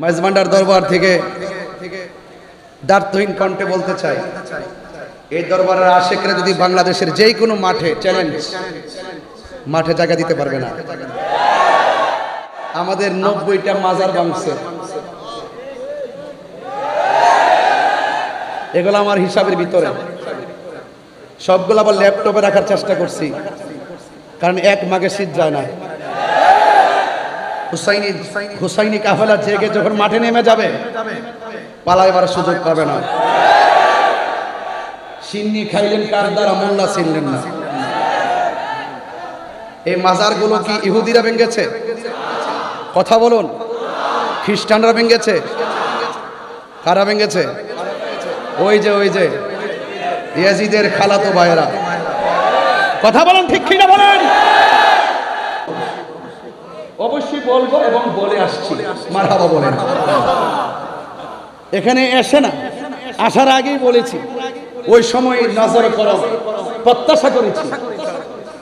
মাইজমান্ডার দরবার থেকে দার্থহীন কণ্ঠে বলতে চাই, এই দরবারের আশেকরা যদি বাংলাদেশের যেই কোনো মাঠে চ্যালেঞ্জ মাঠে জায়গা দিতে পারবে না। আমাদের নব্বইটা মাজার বাংছে এগুলো আমার হিসাবের ভিতরে। সবগুলো আবার ল্যাপটপে রাখার চেষ্টা করছি। কারণ এক মাগে শীত যায় না। হুসাইনি হুসাইনি কাফেলা জেগে যখন মাঠে নেমে যাবে, পালাইবার সুযোগ পাবে না। সিন্নি খাইলেন কার দ্বারা, মোল্লা ছিনলেন না। এই মাজারগুলো কি ইহুদিরা ভেঙেছে? কথা বলুন। খ্রিস্টানরা ভেঙেছে? কারা ভেঙেছে? ওই যে ওই যে, ইয়াজিদের খালাতো ভাইয়েরা। কথা বলুন ঠিক কিনা বলেন? অবশ্যই বলব এবং বলে আসছি। মারহাবা বলেন। এখানে এসে না আসার আগেই বলেছি ওই সময় নজর করো প্রত্যাশা করেছি।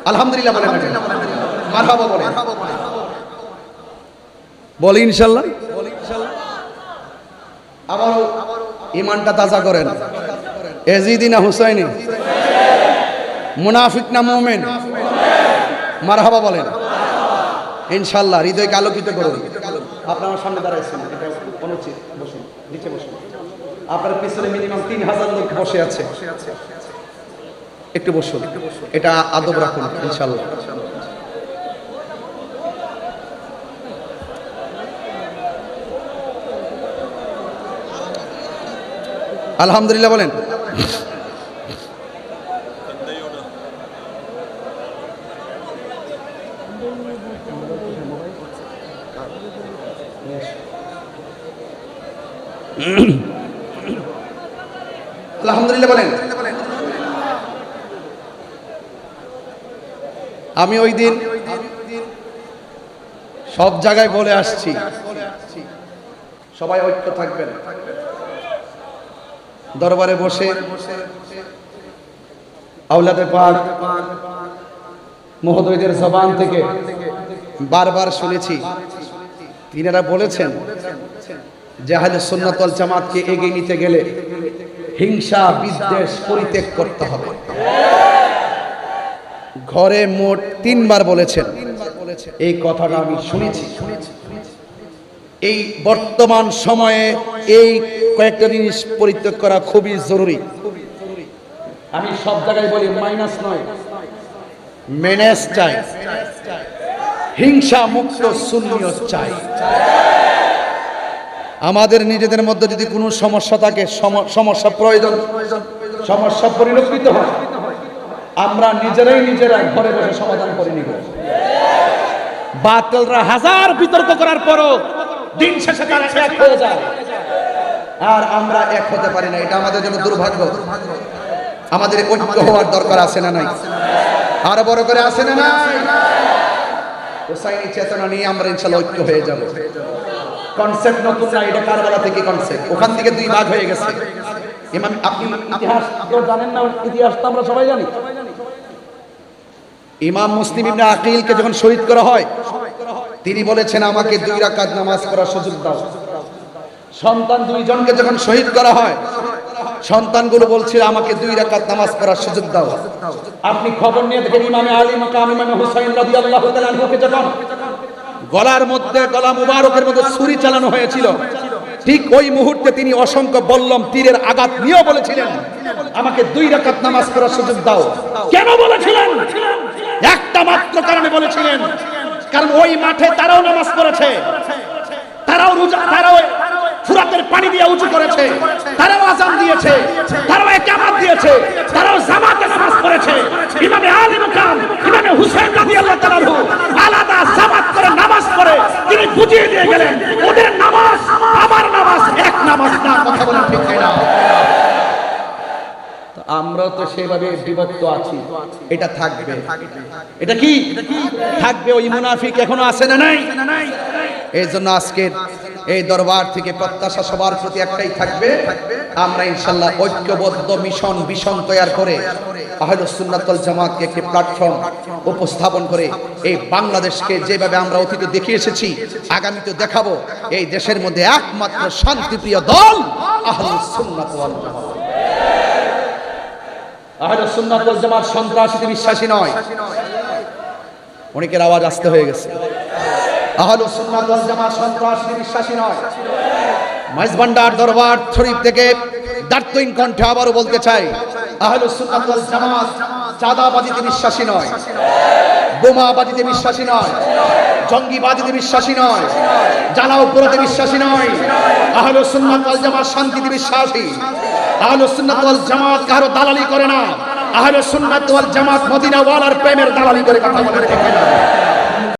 আলহামদুলিল্লাহ বলেন। মারহাবা বলেন। বলি ইনশাল্লাহ। আবারও ইমানটা তাজা করেন। এজিদিনা হুসাইনি। মুনাফিক না মোমেন। মারহাবা বলেন। ইনশাল্লাহ, হৃদয়কে আলোকিত করুন। আপনার আমার সামনে দাঁড়াইছেন অনুচিত। বসুন, নিচে বসুন। আপনার পিছনে মিনিমাম তিন হাজার লোক বসে আছে। একটু বসুন, এটা আদব রাখুন, ইনশাল্লাহ। আলহামদুলিল্লাহ বলেন। আলহামদুলিল্লাহ বলেন। আমি ওই দিন সব জায়গায় বলে আসছি। সবাই ঐক্য থাকবেন। দরবারে বসে আউলাদে পাক মহোদয়দের জবান থেকে বারবার শুনেছি। তিনারা বলেছেন জাহাজের সুন্নাতল জামাতকে এগিয়ে নিতে গেলে হিংসা, বিদ্বেষ পরিত্যাগ করতে হবে। ঘরে মোট তিনবার বলেছেন, এই কথাটা আমি শুনেছি। এই বর্তমান সময়ে এই কয়েকটা জিনিস পরিত্যাগ করা খুবই জরুরি। আমি সব জায়গায় বলি, মাইনাস নয় মেনেস চাই। হিংসা মুক্ত শূন্য চাই। আমাদের নিজেদের মধ্যে যদি কোনো সমস্যা থাকে সম- সমস্যা প্রয়োজন, সমস্যা পরিলক্ষিত হয়, আমরা নিজেরাই নিজেরা ঘরে বসে সমাধান করে নিব। বাতলরা হাজার বিতর্ক করার পরও দিন শেষে তারা এক হয়ে যায়। আর আমরা এক হতে পারি না, এটা আমাদের জন্য দুর্ভাগ্য। আমাদের ঐক্য হওয়ার দরকার আছে না নাই? আরও বড় করে আছে না নাই? হোসাইনি চেতনা নিয়ে আমরা ইনশাল্লাহ ঐক্য হয়ে যাব। কনসেপ্ট নতুন না এটা কারবালা থেকে কনসেপ্ট ওখান থেকে দুই ভাগ হয়ে গেছে। ইমাম আপনি ইতিহাস তো জানেন না ইতিহাস তো আমরা সবাই জানি। ইমাম মুসলিম ইবনে আকিলকে যখন শহীদ করা হয় তিনি বলেছেন আমাকে দুই রাকাত নামাজ পড়ার সুযোগ দাও। সন্তান দুইজনকে যখন শহীদ করা হয় সন্তানগুলো বলছিল, আমাকে দুই রাকাত নামাজ পড়ার সুযোগ দাও। আপনি খবর নিয়ে দেখেন, ইমামে আলী মাকাম, ইমামে হুসাইন রাদিয়াল্লাহু তাআলা যখন গলার মধ্যে গলা মুবারকের মধ্যে ছুরি চালানো হয়েছিল, ঠিক ওই মুহূর্তে তিনি অসংখ্য বল্লম তীরের আঘাত নিয়েও বলেছিলেন, আমাকে দুই রাকাত নামাজ পড়ার সুযোগ দাও। কেন বলেছিলেন? একটা মাত্র কারণে বলেছিলেন, কারণ ওই মাঠে তারাও নামাজ পড়েছে, তারাও রোজা, তারাও ফুরাতের পানি দিয়ে উঁচু করেছে দিয়েছে, তারাও একামাত দিয়েছে, তারাও জামাতে নামাজ পড়েছে। ইমামে আলী মুকাম, ইমামে হুসেন রাদিয়াল্লাহু তাআলা আলাদা জামাত করে নামাজ পড়ে, তিনি বুঝিয়ে দিয়ে গেলেন, ওদের নামাজ, আমার নামাজ, এক নামাজ না। কথা বলেন ঠিক না আমরা তো সেভাবে বিভক্ত আছি। এটা থাকবে। এটা কি? থাকবে ওই মুনাফিক এখনও আছে না নাই? এই জন্য আজকের এই দরবার থেকে প্রত্যাশা সবার প্রতি একটাই থাকবে আমরা ইনশাল্লাহ ঐক্যবদ্ধ মিশন ভীষণ তৈরি করে আহলুস সুন্নাত ওয়াল জামাতকে একটি প্ল্যাটফর্ম উপস্থাপন করে এই বাংলাদেশকে যেভাবে আমরা অতীতে দেখিয়ে এসেছি, আগামীতে দেখাবো, এই দেশের মধ্যে একমাত্র শান্তিপ্রিয় দল আহলুস সুন্নাত ওয়াল জামাত। সন্ত্রাসীতে বিশ্বাসী নয়। অনেকের আওয়াজ আসতে হয়ে গেছে। আহলুস সুন্নাত ওয়াল জামাত সন্ত্রাসীতে বিশ্বাসী নয়। মাইজবান্ডার দরবার শরীফ থেকে দার্তহীন কণ্ঠে আবারও বলতে চাই জামাত চাঁদাবাজিতে বিশ্বাসী নয়, বোমাবাজিতে বিশ্বাসী নয়, জঙ্গিবাজিতে বিশ্বাসী নয়, জ্বালাও পোড়াতে বিশ্বাসী নয়, আহলুস সুন্নাত ওয়াল জামাত শান্তিতে বিশ্বাসী, আহলুস সুন্নাত ওয়াল জামাত কারও দালালি করে না, আহলুস সুন্নাত ওয়াল জামাত মদিনা ওয়ালার প্রেমের দালালি করে কথা বলে না